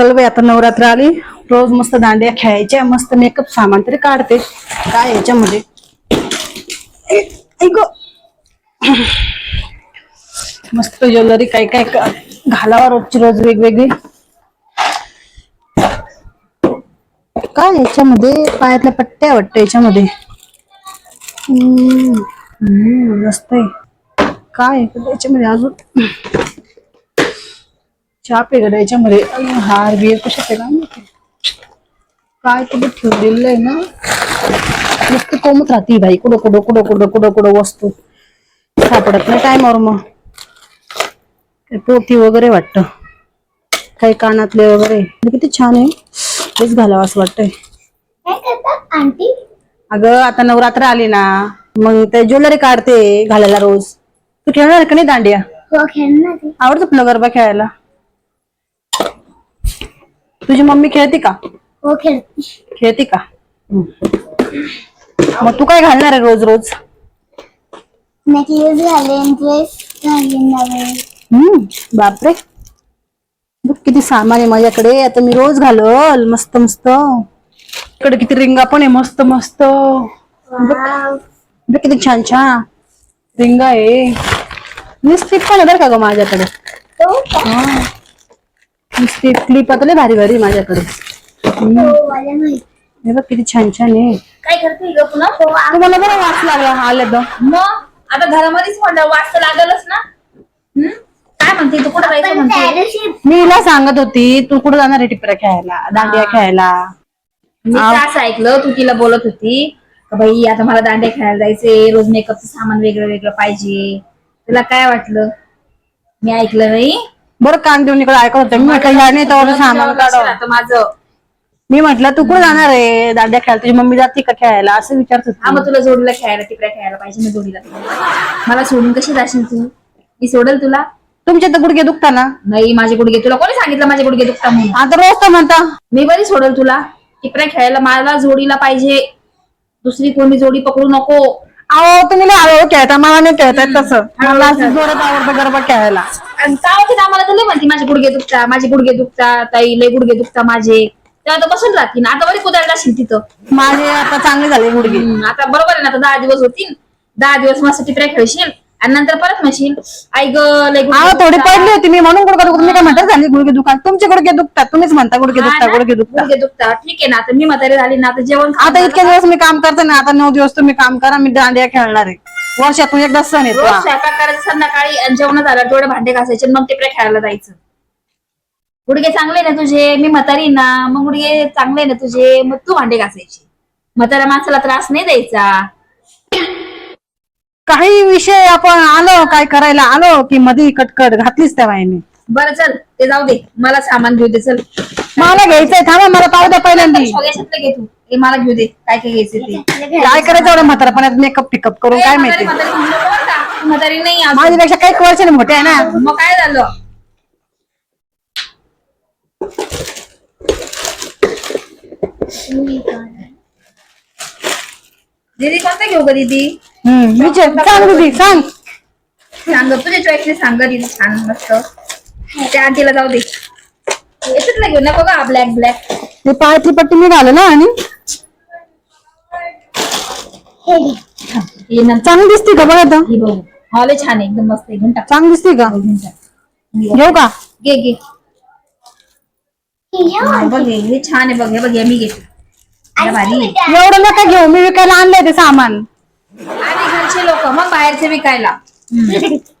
चल बाई आता नवरात्र आली. रोज मस्त दांड्या खेळायच्या मस्त मेकअप सामान तरी काढते. काय याच्यामध्ये? मस्त ज्वेलरी काय काय घालावा रोजची रोज वेगवेगळी. काय याच्यामध्ये? पायातल्या पट्ट्या वाटत याच्यामध्ये. हम्म, मस्त आहे. काय याच्यामध्ये अजून? चाप आहे का याच्यामध्ये हार बिर कशात आहे? काय कुठे ठेवलेलं आहे ना? नुसतं कोमत राहते बाई. कुठं कुठं कुठं कुठं कुठं कुठं वस्तू. सापडत नाही टायमावर मग. पोती वगैरे वाटतं. काही कानातले वगैरे. किती छान आहे. तेच घालावं असं वाटतंय. अगं आता नवरात्र आली ना. मग ते ज्वेलरी काढते घालायला रोज. तू खेळणार का नाही दांडिया? हो. आवडतो तुला गरबा खेळायला? तुझी मम्मी खेळते का? हो खेळते. खेळते का? मग तू काय घालणार आहे रोज रोज? नेकलेस घालेन ड्रेस घालेन नवे हम्म. बापरे. बघ किती सामान आहे माझ्याकडे. आता मी रोज घालल मस्त मस्त. इकडे किती रिंगा पण आहे मस्त मस्त. बघ. किती छान छान. रिंगा आहे. लिपस्टिक पण आहे बरं का ग माझ्याकडे? तो क्लिप आता लय भारी भारी माझ्याकडे. हो हे बघ किती छान छान आहे. काय करते ग पुन्हा? हो आ- तुम्हाला बरं वाच लागला आलं तर. मग? आता घरामध्येच म्हणलं वाचता लागलच ना. हम्म? काय म्हणते तू कुठं जायचं पण म्हणते? त्या दिवशी मी हिला सांगत होती तू कुठे जाणार आहे टिपऱ्या खेळायला दांडिया खेळायला? मी तर असं ऐकलं तू तिला बोलत होती का बाई आता मला दांड्या खेळायला जायचंय रोज मेकअपचं सामान वेगळं वेगळं पाहिजे. तुला काय वाटलं? मी ऐकलं नाही. बरं कान देऊन इकडे ऐकत होते. मी म्हटलं ह्या नाही तर सामान काढव. माझं. मी म्हटलं तू कुठे जाणार आहे? दांड्या खेळायला? तुझी मम्मी जाते का खेळायला? असं विचारत हा होती मग तुला जोडीला खेळायला टिपऱ्या खेळायला पाहिजे मी जोडीला मला सोडून कशी जाशील तू? मी सोडेल तुला? तुमचे तर गुडघे दुखता ना? नाही माझे गुडघे. तुला कोणी सांगितलं माझे गुडघे दुखता म्हणून? आता रोज तर म्हणता. मी बरी सोडेल तुला. टिपऱ्या खेळायला मला जोडीला पाहिजे. दुसरी कोणी जोडी पकडू नको. अहो तुम्ही लय हळूहळू खेळता मला नाही खेळता येत तसं मला असं जोरात आवडतं गरबा खेळायला. आणि काय होते आम्हाला तर लय म्हणते माझे गुडघे दुखता माझे गुडघे दुखता ताई लय गुडघे दुखता माझे. तेव्हा आता बसून राहतील आता बरी कुदायला जाशील तिथं. माझे आता चांगले झाले गुडघे. हम्म, आता बरोबर आहे ना आता दहा दिवस होतील. दहा दिवस मस्त टिपऱ्या खेळशील आणि नंतर परत म्हणशील आई ग लय गुडघे अहो थोडी दुखता. पडली होती मी म्हणून गुडघे दुखत मी काय म्हणतात झाली गुडघे दुकान तुमचे गुडघे दुखतात तुम्हीच म्हणता गुडघे हा दुखता ना? गुडघे दुखता. गुडघे दुखता. ठीक आहे ना आता मी म्हातारी झाली ना आता जेवण आता इतके दिवस मी काम करते ना आता नऊ दिवस तुम्ही काम करा मी दांडिया खेळणार आहे. वर्षातून एकदा सण येतो. रोज हा. स्वयंपाक करायचं संध्याकाळी आणि जेवण झालं तेवढे भांडे घासायचे आणि मग टिपऱ्या खेळायला जायचं. गुडघे चांगले ना तुझे? मी म्हातारी ना. मग गुडघे चांगले ना तुझे? मग तू भांडे घासायचे. म्हाताऱ्या माणसाला त्रास नाही द्यायचा. काही विषय आपण आलो काय करायला आलो की मध्ये कटकट घातलीच त्या बाईने. बरं चल ते जाऊ दे. मला सामान घेऊ दे चल. मला घ्यायचंय थांबा मला पाहू द्या पहिल्यांदी घे तू. हे मला घेऊ दे काय काय घ्यायचं ते. काय करायचं एवढं म्हातारपणात? मेकअप पिकअप करून काय माहिती? म्हातारी म्हणू नको बरं का? तू म्हातारी नाही अजून. माझ्यापेक्षा काही वर्ष मोठे आहे ना. मग काय झालं? दीदी कोणता घेऊ का दीदी? हम्म विचार सांग दीदी सांग. सांग तुझ्या चॉईसने सांग दीदी छान मस्त. त्या आंटीला जाऊ दे. याच्यातला घेऊ नको का ब्लॅक ब्लॅक ते पायातली पट्टी मी घाल ना आणि? हे. हे चांगली दिसते का बघा आता? ही बघू. हॉल छान आहे. एकदम मस्त आहे. घेऊन टाक. चांगली दिसते का? घेऊन टाक. घेऊ का? घे घे. हे हो. हा, बघ हे. हे छान आहे. बघ हे बघ हे मी घेते. हे भारी. आहे. एवढं नका घेऊ. मी विकायला आणलंय ते सामान. आणि घरचे लोक मग बाहेरचे विकायला. हे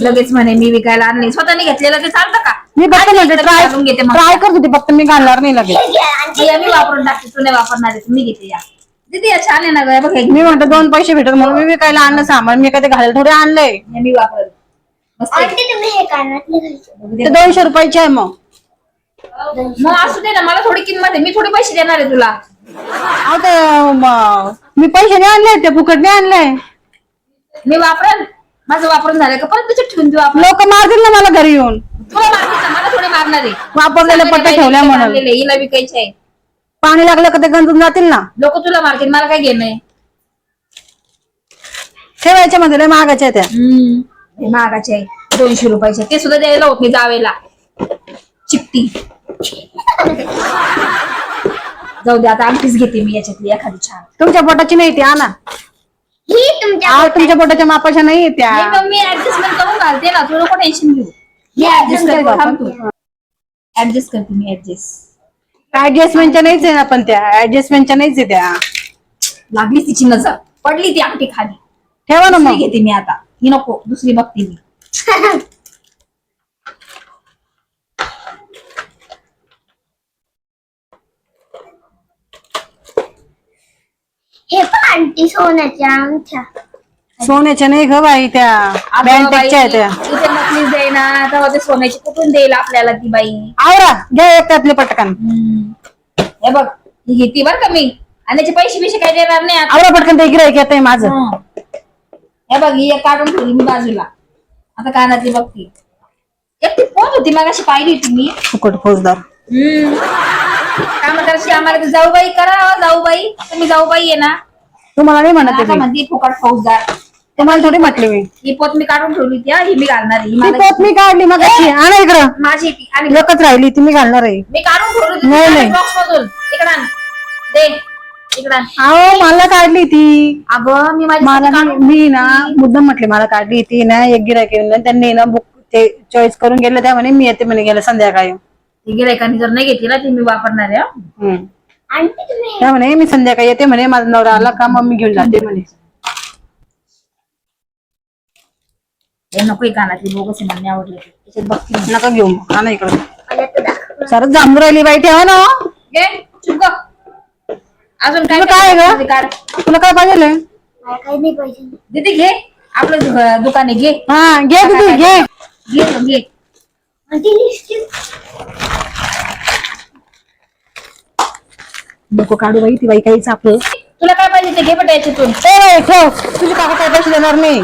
लगेच म्हणे मी विकायला आणले स्वतःने घेतलेलं ते चालतं का? मी फक्त आणि म्हणजे इकडे ट्राय घालून घेते मग. ट्राय करत होती फक्त मी घालणार नाही लगेच. घे मी वापरून टाकते. तू नाही वापरणार आहे, मी घेते या. दीदी या छान आहे ना ग बघ हे घे. मी म्हणतो दोन पैसे भेटत म्हणून मी विकायला आणलं सामान. मी कधी घालायला थोडे आणलंय. हे मी वापर मस्त आहे. आंटी तुम्ही हे कानातले घालतो ते दोनशे रुपयाचे आहे मग. मग असू दे ना मला थोडी किंमत आहे. मी थोडी पैसे देणार आहे तुला. अहो ते म- मी पैसे नाही आणले ते फुकट नाही आणले. मी वापरल माझं वापरून झालं का? परत त्याच्यात ठेवून देऊ आपण. लोक मारतील ना मला घरी येऊन. तुला मला थोडी मारणार आहे. वापरलेले पट्टे ठेवल्या म्हणून. आणलेले, हिला विकायचे आहे. पाणी लागलं का ते गंजून जातील ना? लोक तुला मारतील मला काय घेणं आहे? ठेवायच्या मध्ये लय महागाच्या त्या. हम्म. हे महागाचे आहे. दोनशे रुपयाचे ते सुद्धा द्यायला होत नाही जावेला. चिपटी बघती जाऊ दे आता अंगठीच घेते मी याच्यातली एखादी छान. तुमच्या बोटाची नाही ती आणा ही तुमच्या तुमच्या बोटाच्या मापाच्या नाही त्या. हे मग मी ऍडजस्टमेंट करून घालते ना तू नको टेन्शन घेऊ? मी ऍडजस्ट करते थांब तू. ऍडजस्ट करते मी ऍडजस्ट ऍडजस्टमेंटच्या नाहीच आहे ना पण त्या. ऍडजस्टमेंटच्या नाहीच आहे त्या. लागली तिची नजर. पडली ती अंगठी खाली. ठेवा ना दुसरी मग. घेते मी आता. ही नको दुसरी बघते मी हे पण आंटी सोन्याच्या आमच्या. सोन्याच्या नाही ग बाई त्या अगं बँटेकच्या आहे बाई, त्या. इथे नकलीच देई ना. तेव्हा ते सोन्याची कुठून देईल आपल्याला ती बाई? आवरा घ्या एक त्यातले पटकन. हे बघ ही घेते बर का मी. आणि त्याचे पैसे बिशे काही देणार नाही आता. आवरा पटकन ते गिरायक येत माझं. हं. हे बघ ही एक काढून ठेवली मी बाजूला. आता कानातली बघती एक ती पोत होती मग अशी पाहिली होती मी? फुकट फौजदार. हम्म. काम करायची आम्हाला तर जाऊबाई करा हो, जाऊबाई. तुम्ही जाऊबाई आहे ना. तुम्हाला नाही म्हणत आता आहे मी. म्हणते फुकट फौजदार तुम्हाला थोडी म्हटली मी ही पोत मी काढून ठेवली होती हा, ही मी घालणार आहे. ही ती मला- पोत मी काढली मग आणा इकडं माझी ती आणि एकच राहिली ती मी घालणार आहे मी काढून ठेवली नाही, नाही. बॉक्स मधून इकडं आण. दे इकडं आण. अहो मला काढली ती अगं मी माझी मला काढून मी ना मुद्दाम म्हटले मला काढली ती ना एक गिरायक त्यांनी ना बुक ते चॉईस करून गेले त्या म्हणे मी येते म्हणे गेलं संध्याकाळी ती गिरायकांनी जर नाही घेतली ना ती मी वापरणार आहे हं. हम्म. त्या म्हणे मी संध्याकाळी येते म्हणे माझा नवरा आला का मग मी घेऊन जाते म्हणे. नको कानातली बोगस नाही आवडली. त्याच्यात बघते. नका घेऊ. आणा इकडं. मला तर दाखव सरच जांभू राहिली बाई ठेवा ना. हो. अजून काय तुला काय गं? तुला काय पाहिजे काही नाही पाहिजे. दीदी घे. आपलं दुकान आहे घे. हा घे तुझी घे. घे गं, घे आंटी लिपस्टिक नको काढू बाई ती बाई काहीच आपलं. तुला काय पाहिजे ते घे ए बाई ठेव. तुझी काका काय पैसे देणार नाही.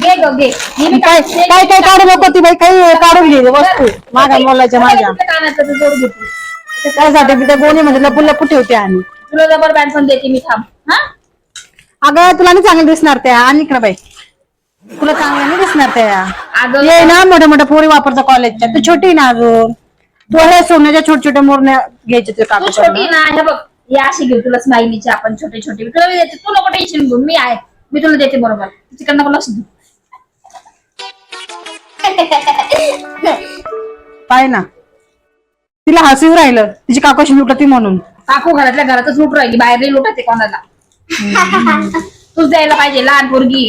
घे ग घे. हे मी काय. काय काय काढू नको ती बाई काही काढून घे वस्तू. माझ्या मोलाच्या माझ्या ते जोड घेते त्यासाठी मी त्या गोणीमध्ये लपून लपू ठेवते आणि. तुला रबर बँड पण देते मी थांब. हा? अगं तुला नाही चांगलं दिसणार त्या. आणि इकडे बाई. तुला चांगलं नाही दिसणार त्या. अगं. ये ना मोठ्या मोठ्या पोरी वापरता कॉलेजच्या तू छोटी आहे ना अजून. तू हे सोन्याच्या छोट्या छोट्या मोरण्या घ्यायच्या तू छोटी ना हे बघ हे अशी घेऊ तुला स्माइलीचे आपण छोटे छोटे तुला मी देते तू नको टेन्शन घेऊ मी आहे. मी तुला देते बरोबर. तिकडनं नको लक्ष देऊ. पाय ना. तिला हसू राहिलं. तिची काकाशी लुटती म्हणून. काकू घरातल्या घरातच लुट राहिली बाहेर नाही लुटत आहे कोणाला तूच द्यायला पाहिजे लहान पोरगी.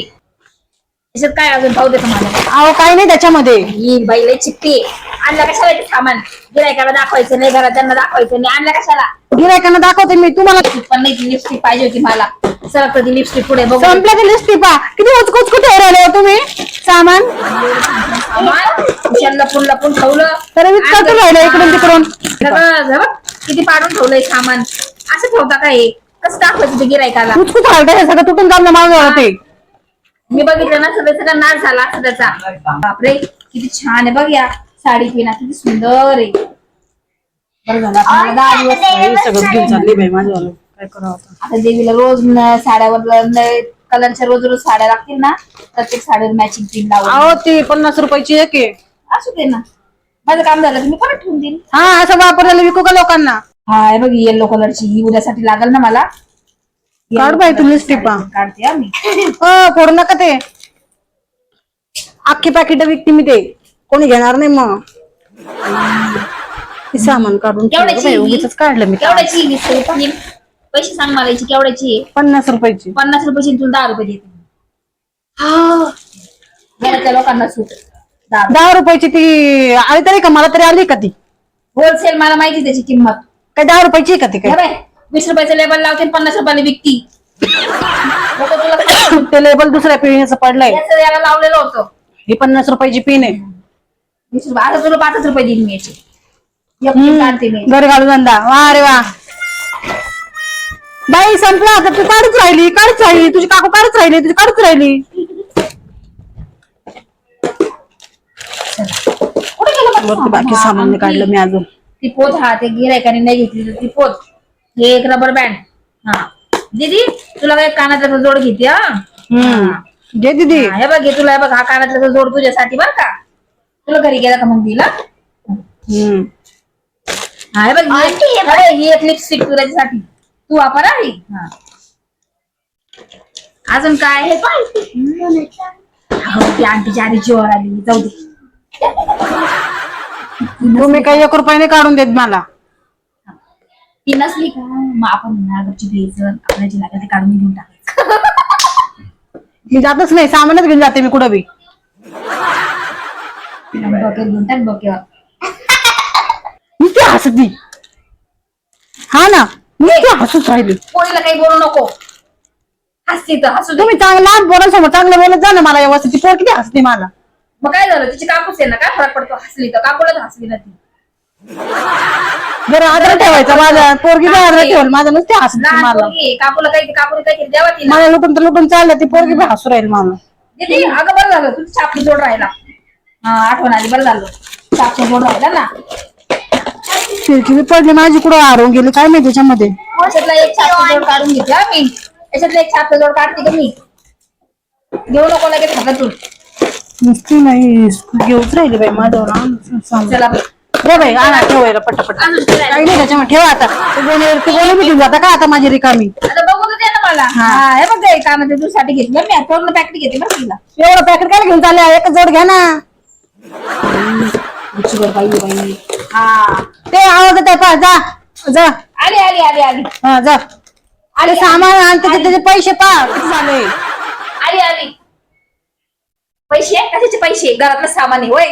याच्यात काय अजून भाऊ देतो मला? अहो काही नाही त्याच्यामध्ये. ही बाई लय चिकटी आणला कशाला ते सामान? गिरायकाला दाखवायचं नाही घरात त्यांना दाखवायचं नाही. आणला कशाला? गिरायकांना दाखवते मी तुम्हाला. पण नाही ती लिपस्टिक पाहिजे होती मला. सरक ती लिपस्टिक पुढे बघू. संपलं की लिस्ट टिपा किती उचकुच कुठे राहिले हो तुम्ही? सामान? सामान. लपून लपून ठेवलं. तर मी राहिलं इकडून तिकडून. सगळं किती पाडून ठेवलंय सामान. असं ठेवता का हे? कसं दाखवायचं ते गिरायकाला उचकुच राहिलं हे सगळं तुटून चाललं माझं होते मी बघितलं ना सगळं सगळं नाश झाला असं त्याचा. बापरे किती छान आहे बघ या. साडी पिना किती सुंदर आहे. बरं झालं आपल्याला दहा दिवस सगळं घेऊन चालली बाई माझं काय करावं आता? आता देवीला रोज न- साड्यावर कलरच्या रोज रोज साड्या लागतील ना प्रत्येक साडीवर मॅचिंग पिन लावून. अहो ती पन्नास रुपयाची एक आहे. असू असू दे ना. माझं काम झालं की मी परत ठेवून देईन. हा असं वापरलेलं विकू का लोकांना? हा हे बघ येलो कलरची ही उद्यासाठी लागल ना मला. काढ बाई तुम्ही टिपा. काढते हा मी. हो फोडू नका ते. अख्खी पाकिट विकते मी ते. कोणी घेणार नाही मग. ते सामान काढून ठेवलं केवढ्याची बाई? उगीचच काढलं मी. केवढ्याची ही वीस रुपये? पैसे सांग मला याची केवढ्याची आहे? पन्नास रुपयाची. पन्नास रुपयाची तुला दहा रुपये देते. घरातल्या लोकांना सूट. दहा दहा रुपयाची ती आली तरी का? मला तरी आली का ती? होलसेल मला माहिती त्याची किंमत. काय दहा रुपयाची आहे का ती काय? वीस रुपयाचं लेबल लावते आणि पन्नास रुपयाला विकती. लोक तुला ते लेबल दुसऱ्या पिढीचं पडलंय. याचं याला लावलेलं होतं. ही पन्नास रुपयाची पिन आहे. वीस रुपये आता तुला पाचच रुपये देईन मी याचे एक पिन काढते मी घरी घालून धंदा वा रे वा. बाई संपला. आता तू काढूच राहिली काढूच राहिली. तुझी काकू काढूच राहिली तुझी काढूच राहिली. कुठे गेलं माझं वरती बाकी हा, सामान. काढलं मी अजून. ती पोत हा ते गिरायकाने नाही घेतली तर ती पोत. हे एक रबर बँड हा. दीदी तुला काय कानातल्याचा जोड घेते हा? हम्म. घे दीदी. हा, हे बघ हे तुला हे बघ हा कानातल्याचा जोड तुझ्यासाठी बरं का? तुला घरी गेला का मग दिला? हम्म. हा हे बघ आंटी, हे अरे, ही एक लिपस्टिक तुझ्यासाठी. तू वापर हा ही. हा अजून काय? हे? अगं, ती आंटीची आधी जीवावर आली. जाऊ दे. तुम्ही काही एक रुपयाने काढून देत मला. ती नसली का? मग आपण नागरची घ्यायचं आपल्याला जे लागेल ते काढून घेऊन टाकायचं. मी जातच नाही. सामानच घेऊन जाते मी कुठं बी. डोक्यावर घेऊन टाक डोक्यावर नुसती हसती हा ना नुसती हसूच राहिली. कोणीला काही बोलू नको. हसती तर हसू दे. तुम्ही चांगला बोलायसमोर चांगलं बोलत जा ना मला व्यवस्थित. ती पोर किती हसते मला. मग काय झालं? तिची कापूस आहे ना? काय फरक पडतो? हसली तर काकूला तर हसली ना ती. जरा आदर ठेवायचा माझ्या पोरगी बी आदर ठेवल. माझ्या नुसती हसते लहान मला. पोरगी आहे, काकूला काही काकूला काही केलं द्यावा तिला. मला लुटून तर लुटून चाललं. ती पोरगी बी हसू राहील मला. दीदी अगं बरं झालं. तुझी छापली जोड राहिला. आठवण आली बरं झालं. छापली जोड राहिला ना. खिडकी बी पडली माझी कुठं हारून गेली? काय नाही त्याच्यामध्ये याच्यातला एक जोड काढून घेते हा मी. याच्यातला एक छापली जोड काढते का मी? घेऊ नको लगेच हातातून. नुसती नाही घेऊच राहिली बाई माझ्यावर आण, सांग. चला. बाई. रे बाई आणा ठेवायला पटापट. काही नाही त्याच्यामध्ये ठेवा आता. तू गोणी तू गोणी बी घेऊन जाता का आता माझी रिकामी? आता बघू तर दे ना मला. हा. हे बघ काय कामाच्या तुझ्यासाठी घेतलं. मी पूर्ण पॅकेट घेते बरं तिला. एवढं पॅकेट काय घेऊन चालले? एक जोड घ्या ना. बाई हा. ते आवाज येत आहे पहा जा जा. आली आली आली आली. हा जा. अरे सामान आणि त्याचे त्याचे पैसे पहा किती झाले. आली आली. पैसे? कशाचे पैसे? घरातलं सामान आहे होय.